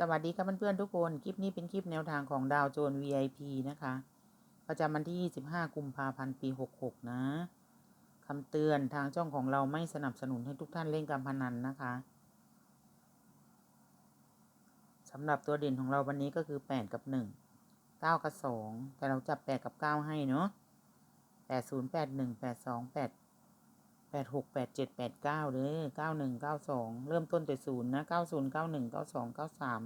สวัสดีครับเพื่อนๆทุกคน คลิปนี้เป็นคลิปแนวทางของดาวโจน VIP นะคะ ประจำวันที่ 25 กุมภาพันธ์ ปี 66 นะคำเตือนทางช่องของเราไม่สนับสนุนให้ทุกท่านเล่นการพนันนะคะสำหรับตัวเด่นของเราวันนี้ก็คือ 8 กับ 1 9 กับ 2 แต่เราจับ 8 กับ 9 ให้เนาะ8 0 8 1 8 2 8 แปดหกแปดเจ็ดแปดเก้าเลยเก้าหนึ่งเก้าสองเริ่มต้นแต่ศูนย์นะเก้าศูนย์เก้าหนึ่งเก้าสองเก้าสาม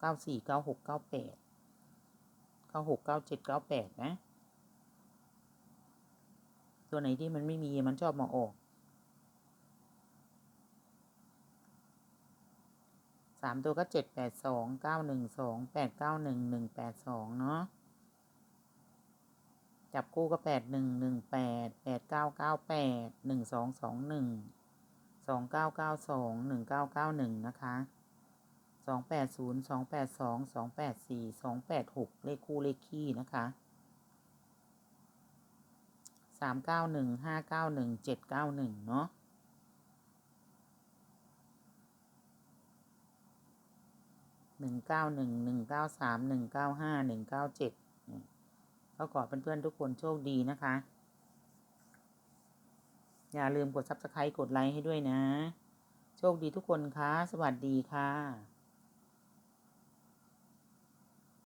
เก้าสี่เก้าหกเก้าแปดเก้าหกเก้าเจ็ดเก้าแปดนะ ตัวไหนที่มันไม่มีมันชอบมาออกสามตัวก็เจ็ดแปดสองเก้าหนึ่งสองแปดเก้าหนึ่งหนึ่งแปดสองเนาะ จับคู่ก็แปดหนึ่งหนึ่งแปดแปดเก้าเก้าแปดหนึ่งสองสองหนึ่งสองเก้าเก้าสองหนึ่งเก้าเก้าหนึ่งนะคะสองแปดศูนย์สองแปดสองสองแปดสี่สองแปดหกเลขคู่เลขคี่นะคะสามเก้าหนึ่งห้าเก้าหนึ่งเจ็ดเก้าหนึ่งเนาะหนึ่งเก้าหนึ่งหนึ่งเก้าสามหนึ่งเก้าห้าหนึ่งเก้าเจ็ด ก็ขอเพื่อนๆทุกคนโชคดีนะคะ อย่าลืมกด subscribe กดไลค์ให้ด้วยนะ โชคดีทุกคนคะสวัสดีค่ะ